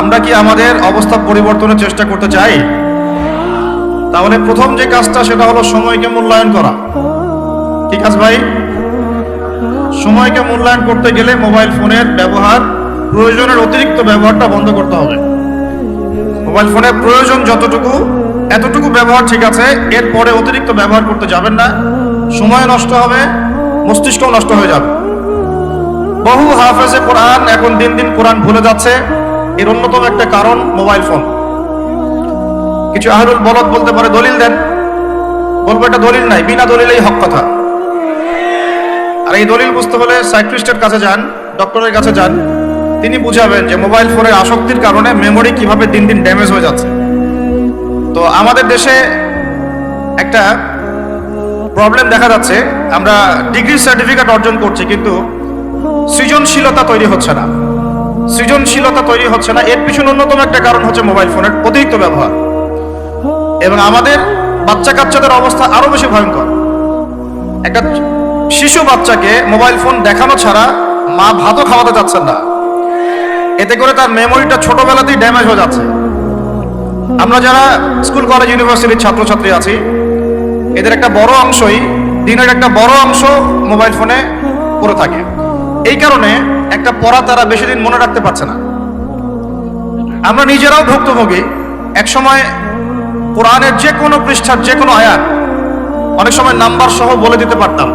আমরা কি আমাদের অবস্থা পরিবর্তনের চেষ্টা করতে চাই? তাহলে প্রথম যে কাজটা সেটা হলো সময়কে মূল্যায়ন করা। ঠিক আছে ভাই? সময়কে মূল্যায়ন করতে গেলে মোবাইল ফোনের ব্যবহার, প্রয়োজনের অতিরিক্ত ব্যবহারটা বন্ধ করতে হবে। মোবাইল ফোনের প্রয়োজন যতটুকু, এতটুকু ব্যবহার ঠিক আছে এরপরে অতিরিক্ত ব্যবহার করতে যাবেন না। সময় নষ্ট হবে, মস্তিষ্কও নষ্ট হয়ে যাবে। বহু হাফেজে কোরআন এখন দিন দিন কোরআন ভুলে যাচ্ছে। এর অন্যতম একটা কারণ মোবাইল ফোন। কিছু আহরুল বলদ বলতে পারে, দলিল দেন। বলব, এটা দলিল নাই, বিনা দলিলেই হক কথা। আর এই দলিল বুঝতে হলে সাইক্রিস্টের কাছে যান, ডক্টরের কাছে যান। তিনি বুঝাবেন যে মোবাইল ফোনের আসক্তির কারণে মেমোরি কীভাবে দিন দিন ড্যামেজ হয়ে যাচ্ছে। তো আমাদের দেশে একটা প্রবলেম দেখা যাচ্ছে। আমরা ডিগ্রি সার্টিফিকেট অর্জন করছি, কিন্তু সৃজনশীলতা তৈরি হচ্ছে না। সৃজনশীলতা তৈরি হচ্ছে না। এর পিছনে অন্যতম একটা কারণ হচ্ছে মোবাইল ফোনের অতিরিক্ত ব্যবহার। এবং আমাদের বাচ্চা কাচ্চাদের অবস্থা আরও বেশি ভয়ঙ্কর। একটা শিশু বাচ্চাকে মোবাইল ফোন দেখানো ছাড়া মা ভাতও খাওয়াতে চাচ্ছেন না। এতে করে তার মেমোরিটা ছোটবেলাতেই ড্যামেজ হয়ে যাচ্ছে। আমরা যারা স্কুল, কলেজ, ইউনিভার্সিটির ছাত্রছাত্রী আছি, এদের একটা বড় অংশই, দিনের একটা বড় অংশ মোবাইল ফোনে পড়ে থাকে। এই কারণে একটা পড়া তারা বেশি দিন মনে রাখতে পারছে না। আমরা নিজেরাও ভুক্তভোগী। একসময় কোরআনের যে কোনো পৃষ্ঠার যে কোনো আয়াত অনেক সময় নাম্বার সহ বলে দিতে পারতাম।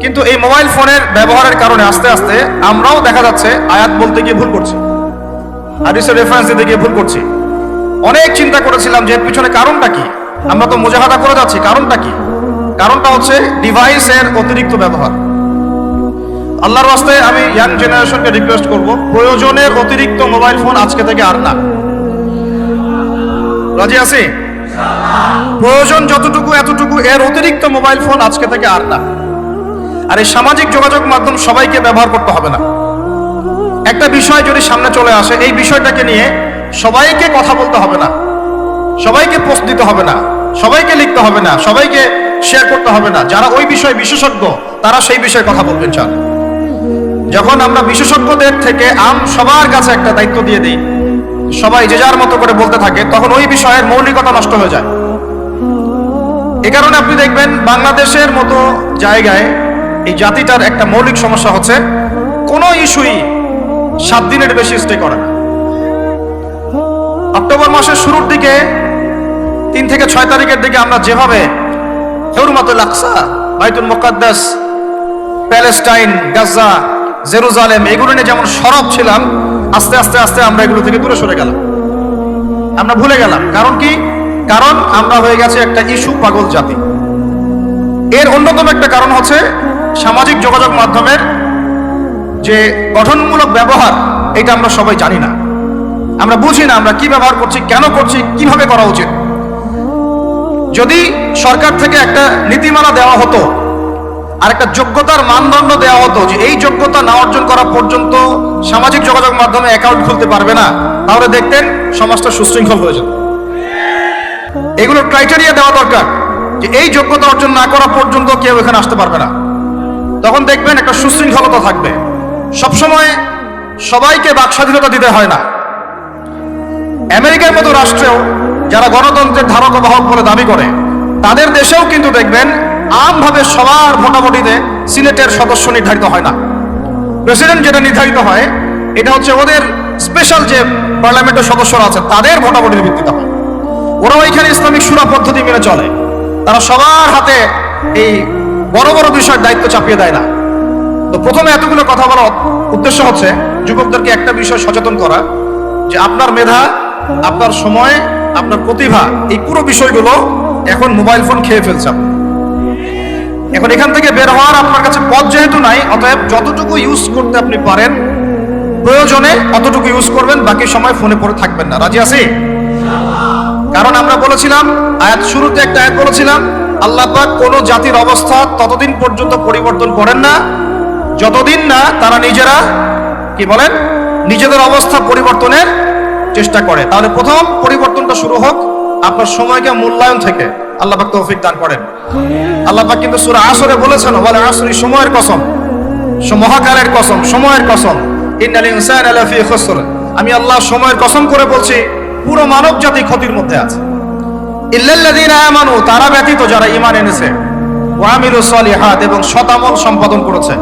কিন্তু এই মোবাইল ফোনের ব্যবহারের কারণে আস্তে আস্তে আমরাও দেখা যাচ্ছে আয়াত বলতে গিয়ে ভুল করছি। হাদিসের রেফারেন্স দিতে গিয়ে ভুল করছি। অনেক চিন্তা করেছিলাম যে পিছনে কারণটা কি? আমরা তো মুজাহাদা করে যাচ্ছি, কারণটা কি? কারণটা হচ্ছে ডিভাইসের অতিরিক্ত ব্যবহার। আল্লাহর রাস্তে আমি ইয়াং জেনারেশনকে রিকোয়েস্ট করব প্রয়োজনের অতিরিক্ত মোবাইল ফোন আজকে থেকে আর না। রাজি আছি? প্রয়োজন যতটুকু এতটুকু, এর অতিরিক্ত মোবাইল ফোন আজকে থেকে আর না। আর এই সামাজিক যোগাযোগ মাধ্যম সবাইকে ব্যবহার করতে হবে না। একটা বিষয় যদি সামনে চলে আসে, এই বিষয়টাকে নিয়ে সবাইকে কথা বলতে হবে না। সবাইকে পোস্ট দিতে হবে না। সবাইকে লিখতে হবে না। সবাইকে শেয়ার করতে হবে না। যারা ওই বিষয়ে বিশেষজ্ঞ, তারা সেই বিষয়ে কথা বলবেন চান যখন আমরা বিশেষজ্ঞদের থেকে আম সবার কাছে একটা দায়িত্ব দিয়ে দিই, সবাই যে যার মতো করে বলতে থাকে, তখন ওই বিষয়ের মৌলিকতা নষ্ট হয়ে যায়। এ কারণে আপনি দেখবেন বাংলাদেশের মতো জায়গায় এই জাতিটার একটা মৌলিক সমস্যা হচ্ছে, কোনো ইস্যুই সাত দিনের বেশি স্টে করে না। অক্টোবর মাসের শুরুর দিকে, তিন থেকে ছয় তারিখের দিকে আমরা যেভাবে হেউরমাতুল আকসা, বাইতুল মোকাদ্দাস, প্যালেস্টাইন, গাজা জেরুজালেম, এগুলো নিয়ে যেমন সরব ছিলাম, আস্তে আস্তে আস্তে আমরা এগুলো থেকে দূরে সরে গেলাম। আমরা ভুলে গেলাম। কারণ কি? কারণ আমরা হয়ে গেছে একটা ইস্যু পাগল জাতি। এর অন্যতম একটা কারণ হচ্ছে সামাজিক যোগাযোগ মাধ্যমের যে গঠনমূলক ব্যবহার, এটা আমরা সবাই জানি না। আমরা বুঝি না আমরা কি ব্যবহার করছি, কেন করছি, কীভাবে করা উচিত। যদি সরকার থেকে একটা নীতিমালা দেওয়া হতো আর একটা যোগ্যতার মানদণ্ড দেওয়া হতো যে এই যোগ্যতা না অর্জন করা পর্যন্ত সামাজিক যোগাযোগ মাধ্যমে অ্যাকাউন্ট খুলতে পারবে না। তাহলে দেখতেন সমাজটা সুশৃঙ্খল হয়ে যেত এগুলোর ক্রাইটেরিয়া দেওয়া দরকার যে এই যোগ্যতা অর্জন না করা পর্যন্ত কেউ এখানে আসতে পারবে না। তখন দেখবেন একটা সুশৃঙ্খলতা থাকবে। সবসময় সবাইকে বাক স্বাধীনতা দিতে হয় না। আমেরিকার মতো রাষ্ট্রেও যারা গণতন্ত্রের ধারক বাহক বলে দাবি করে, তাদের দেশেও কিন্তু দেখবেন আমভাবে সবার ভোটাভুটিতে সিনেটের সদস্য নির্ধারিত হয় না। প্রেসিডেন্ট যেটা নির্ধারিত হয়, এটা হচ্ছে ওদের স্পেশাল যে পার্লামেন্টের সদস্যরা আছে, তাদের ভোটাভুটির ভিত্তিতে হয়। ওরাও এখানে ইসলামিক সুরা পদ্ধতি মেনে চলে। তারা সবার হাতে এই বড় বড় বিষয়ের দায়িত্ব চাপিয়ে দেয় না। তো প্রথমে এতগুলো কথা বলার উদ্দেশ্য হচ্ছে, যুবকদেরকে একটা বিষয় সচেতন করা, যে আপনার মেধা, আপনার সময়, আপনার প্রতিভা, এই পুরো বিষয়গুলো এখন মোবাইল ফোন খেয়ে ফেলছে আপনি। এখন এখান থেকে বের হওয়ার আপনার কাছে পথ যেহেতু নাই, অতএব যতটুকু ইউজ করতে আপনি পারেন, প্রয়োজনে অতটুকু ইউজ করবেন, বাকি সময় ফোনে পড়ে থাকবেন না। রাজি আছি? কারণ আমরা বলেছিলাম, আয়াত শুরুতে একটা আয়াত বলেছিলাম, আল্লাহ পাক কোন জাতির অবস্থা ততদিন পর্যন্ত পরিবর্তন করেন না, যতদিন না তারা নিজেরা, কি বলেন, নিজেদের অবস্থা পরিবর্তনের চেষ্টা করে। তাহলে প্রথম পরিবর্তনটা শুরু হোক, আপনার সময়কে মূল্যায়ন থেকে। আল্লাহ পাক তৌফিক দান করেন। আল্লাহ পাক কিন্তু সূরা আসরে বলেছেন বলে আসরি, সময়ের কসম মহাকালের কসম, সময়ের কসম। ইন্নাল ইনসানা লাফি খুসর। আমি আল্লাহ সময়ের কসম করে বলছি, পুরো মানব জাতি ক্ষতির মধ্যে আছে। ইল্লাল্লাযীনা আমানু, তারা ব্যতীত যারা ঈমান এনেছে, ওয়া আমিলুস সলিহাত, এবং শতামল সম্পাদন করেছে।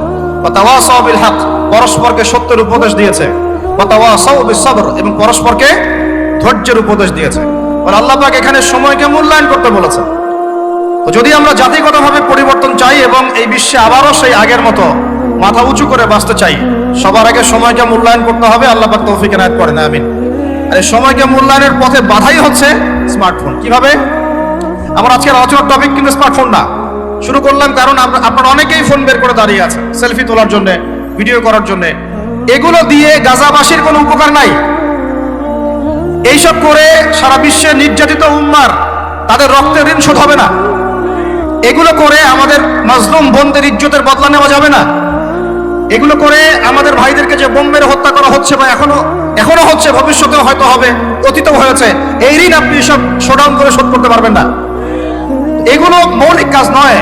ওয়া তাওয়াসাউ বিল হক পরস্পরকে সত্যের উপদেশ দিয়েছে। ওয়া তাওয়াসাউ বিস সবর এবং পরস্পরকে ধৈর্যের উপদেশ দিয়েছে। আর এখানে সময়কে মূল্যায়ন করতে বলেছেন। যদি আমরা জাতিগতভাবে পরিবর্তন চাই এবং এই বিশ্বে আবারও সেই আগের মতো মাথা উঁচু করে বাঁচতে চাই, সবার আগে সময়কে মূল্যায়ন করতে হবে, আল্লাহ পাক তৌফিক এনায়েত করেন, আমিন। আর এই সময়কে মূল্যায়নের পথে বাধাই হচ্ছে স্মার্টফোন। কীভাবে? আমার আজকের আলোচনার টপিক কিন্তু স্মার্টফোন না। শুরু করলাম কারণ আপনারা অনেকেই ফোন বের করে দাঁড়িয়ে আছে সেলফি তোলার জন্য, ভিডিও করার জন্য। এগুলো দিয়ে গাজাবাসীর কোনো উপকার নাই। এইসব করে সারা বিশ্বে নির্যাতিত উম্মার তাদের রক্তের ঋণ শোধ হবে না। এগুলো করে আমাদের মাজলুম বোনদের ইজ্জতের বদলা নেওয়া যাবে না। এগুলো করে আমাদের ভাইদেরকে যে বোম মেরে হত্যা করা হচ্ছে বা এখনও এখনও হচ্ছে, ভবিষ্যতেও হয়তো হবে, অতীতও হয়েছে, এই ঋণ আপনি সব শোডাউন করে শোধ করতে পারবেন না। এগুলো মৌলিক কাজ নয়।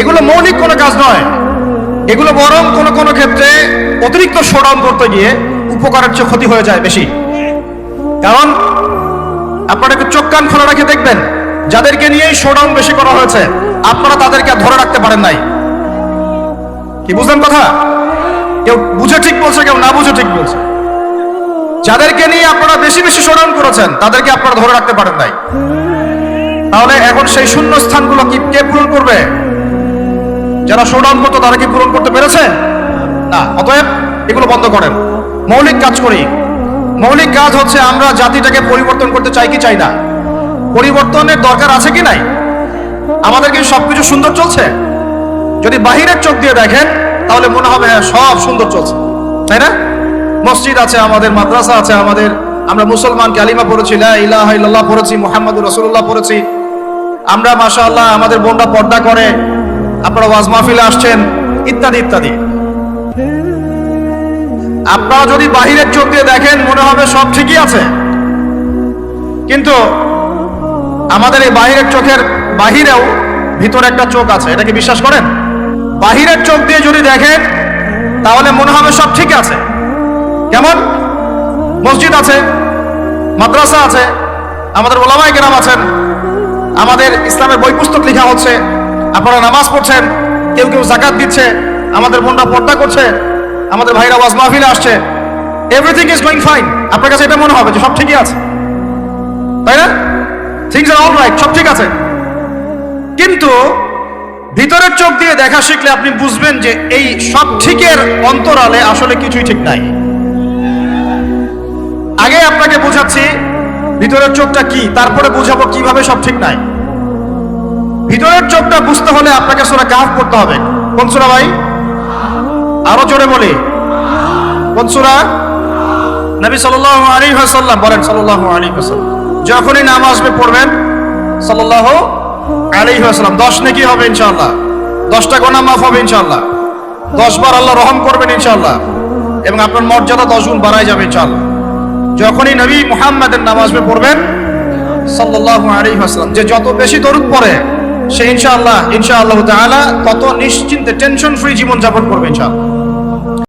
এগুলো মৌলিক কোনো কাজ নয়। এগুলো বরং কোনো কোনো ক্ষেত্রে অতিরিক্ত শোডাউন করতে গিয়ে উপকারের চেয়ে ক্ষতি হয়ে যায় বেশি। কারণ আপনারা একটু চোখ কান খোলা রেখে দেখবেন, যাদেরকে নিয়েই শোডাউন বেশি করা হয়েছে, আপনারা তাদেরকে ধরে রাখতে পারেন নাই। কি বুঝলেন কথা? কেউ বুঝে ঠিক বলছে, কেউ না বুঝে ঠিক বলছে। যাদেরকে নিয়ে আপনারা বেশি বেশি শোডাউন করেছেন, তাদেরকে আপনারা ধরে রাখতে পারেন নাই। তাহলে এখন সেই শূন্য স্থানগুলো কি, কে পূরণ করবে? যারা শোডাউন করতো, তারা কি পূরণ করতে পেরেছে? না, অতএব এগুলো বন্ধ করেন। মৌলিক কাজ করি। মৌলিক কাজ হচ্ছে আমরা জাতিটাকে পরিবর্তন করতে চাই কি চাই না? পরিবর্তনের দরকার আছে কি নাই? আমাদের কি সবকিছু সুন্দর চলছে? যদি বাহিরের চোখ দিয়ে দেখেন, তাহলে মনে হবে হ্যাঁ সব সুন্দর চলছে। তাই না? মসজিদ আছে আমাদের, মাদ্রাসা আছে আমাদের, আমরা মুসলমান, কালিমা পড়েছি ইল্লাল্লাহ পড়েছি মোহাম্মদ রসুল্লাহ পড়েছি। আমরা, মাশাআল্লাহ, আমাদের বোনরা পর্দা করে, আপনারা ওয়াজ মাহফিলে আসছেন, ইত্যাদি ইত্যাদি। আপনারা যদি বাহিরের চোখ দিয়ে দেখেন, মনে হবে সব ঠিকই আছে। কিন্তু আমাদের এই বাহিরের চোখের বাহিরেও ভিতরে একটা চোখ আছে। এটা কি বিশ্বাস করেন? বাহিরের চোখ দিয়ে যদি দেখেন, তাহলে মনে হবে সব ঠিক আছে। কেমন? মসজিদ আছে, মাদ্রাসা আছে, আমাদের ওলামাই গ্রাম আছেন, আমাদের ইসলামের বই পুস্তক লেখা হচ্ছে, আপনারা নামাজ পড়ছেন, কেউ কেউ জাকাত দিচ্ছে, আমাদের বোনরা পর্দা করছে আমাদের ভাইরা ওয়াজ মাহফিলে আসছে। এভরিথিং ইজ গোয়িং ফাইন আপনার কাছে এটা মনে হবে যে সব ঠিকই আছে। তাই না? থিংস আর অল রাইট সব ঠিক আছে। কিন্তু ভিতরের চোখ দিয়ে দেখা শিখলে আপনি বুঝবেন যে এই সব ঠিকের অন্তরালে আসলে কিছুই ঠিক নাই। আগে আপনাকে বোঝাচ্ছি, ভিতরের চোখটা কি, তারপরে বুঝাবো কীভাবে সব ঠিক নাই। ভিতরের চোখটা বুঝতে হলে আপনাকে সোনা কাফ করতে হবে। কোন সুরা ভাই? আরও জোরে বলি। কোন সুরা? নবী সাল্লাল্লাহু আলাইহি ওয়াসাল্লাম বলেন আলাইহি ওয়াসাল্লাম, যখনই নাম আসবে পড়বেন, সাল্লাল্লাহু আলাইহি ওয়াসাল্লাম 10 নেকি হবে ইনশাল্লাহ দশটা গোনা মাফ হবে ইনশাল্লাহ 10 বার আল্লাহ রহম করবেন ইনশাল্লাহ এবং আপনার মর্যাদা 10 গুণ বাড়ায় যাবে ইনশাআল্লাহ। যখনই নবী মুহাম্মাদের নাম আসবে পড়বেন, সাল্লাল্লাহু আলাইহি ওয়াসাল্লাম, যে যত বেশি দরুদ পড়ে, সে ইনশাআল্লাহ ইনশাআল্লাহ তত নিশ্চিন্তে টেনশন ফ্রি জীবন যাপন করবে ইনশাআল্লাহ।